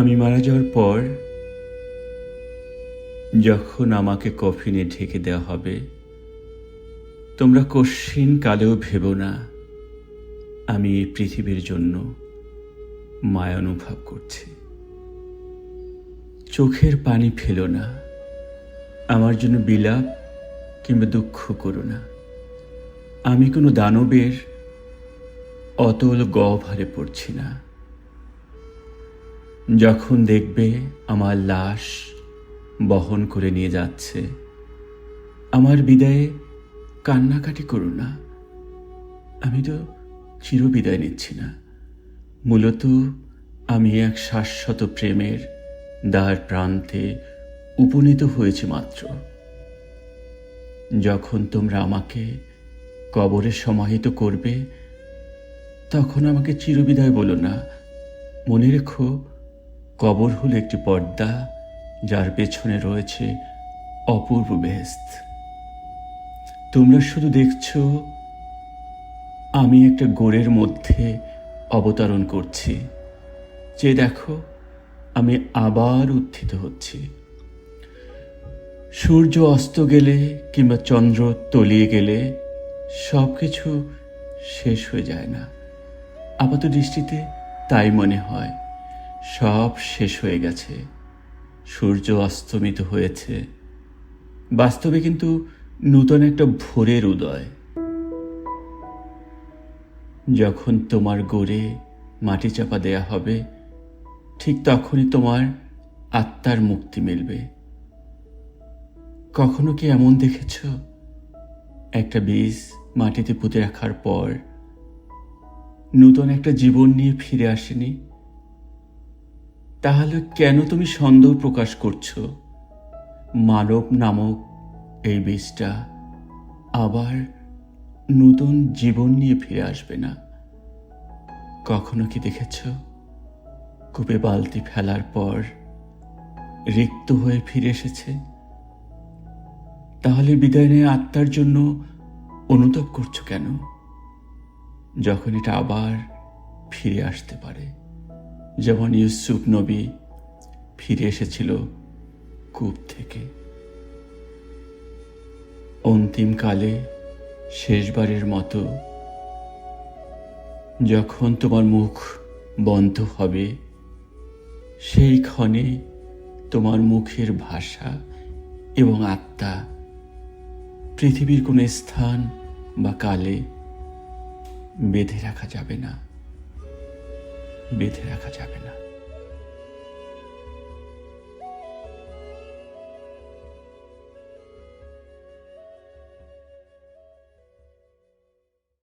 আমি মারা যাওয়ার পর, যখন আমাকে কফিনে ঢেকে দেওয়া হবে, তোমরা কশ্চিন কালেও ভেবো না, আমি এই পৃথিবীর জন্য মায়া অনুভব করছি। চোখের পানি ফেলো না, আমার জন্য বিলাপ কিংবা দুঃখ করো না। আমি কোনো দানবের অতল গহ্বরে পড়ছি না। যখন দেখবে আমার লাশ বহন করে নিয়ে যাচ্ছে, আমার বিদায়ে কান্নাকাটি করো না। আমি তো চিরবিদায় নিচ্ছি না। মূলত আমি এক শাশ্বত প্রেমের দ্বার প্রান্তে উপনীত হয়েছি মাত্র। যখন তোমরা আমাকে কবরে সমাহিত করবে, তখন আমাকে চিরবিদায় বলো না। মনে রেখো কবর হল একটি পর্দা যার পেছনে রয়েছে অপূর্ব বেহেস্ত তোমরা শুধু দেখছ, আমি একটা গোড়ের মধ্যে অবতরণ করছি। যে দেখো, আমি আবার উত্থিত হচ্ছি। সূর্য অস্ত গেলে কিংবা চন্দ্র তলিয়ে গেলে সব কিছু শেষ হয়ে যায় না। আপাত দৃষ্টিতে তাই মনে হয়। সব শেষ হয়ে গেছে। সূর্য অস্তমিত হয়েছে। বাস্তবে কিন্তু নূতন একটা ভোরের উদয়। যখন তোমার গোড়ে মাটি চাপা দেয়া হবে, ঠিক তখনই তোমার আত্মার মুক্তি মিলবে। কখনো কি এমন দেখেছ? একটা বীজ মাটিতে পুঁতে রাখার পর নূতন একটা জীবন নিয়ে ফিরে আসেনি? তাহলে কেন তুমি সন্দেহ প্রকাশ করছ? মানব নামক এই বীজটা আবার নতুন জীবন নিয়ে ফিরে আসবে না? কখনো কি দেখেছ? কূপে বালতি ফেলার পর রিক্ত হয়ে ফিরে এসেছে? তাহলে বিদায় নিয়ে আত্মার জন্য অনুতাপ করছ কেন? যখন এটা আবার ফিরে আসতে পারে। যেমন ইউসুফ নবী ফিরে এসেছিল কূপ থেকে। অন্তিমকালে শেষবারের মতো যখন তোমার মুখ বন্ধ হবে, সেই ক্ষণে তোমার মুখের ভাষা এবং আত্মা পৃথিবীর কোনো স্থান বা কালে বেঁধে রাখা যাবে না। বেঁধে রাখা যাবে না।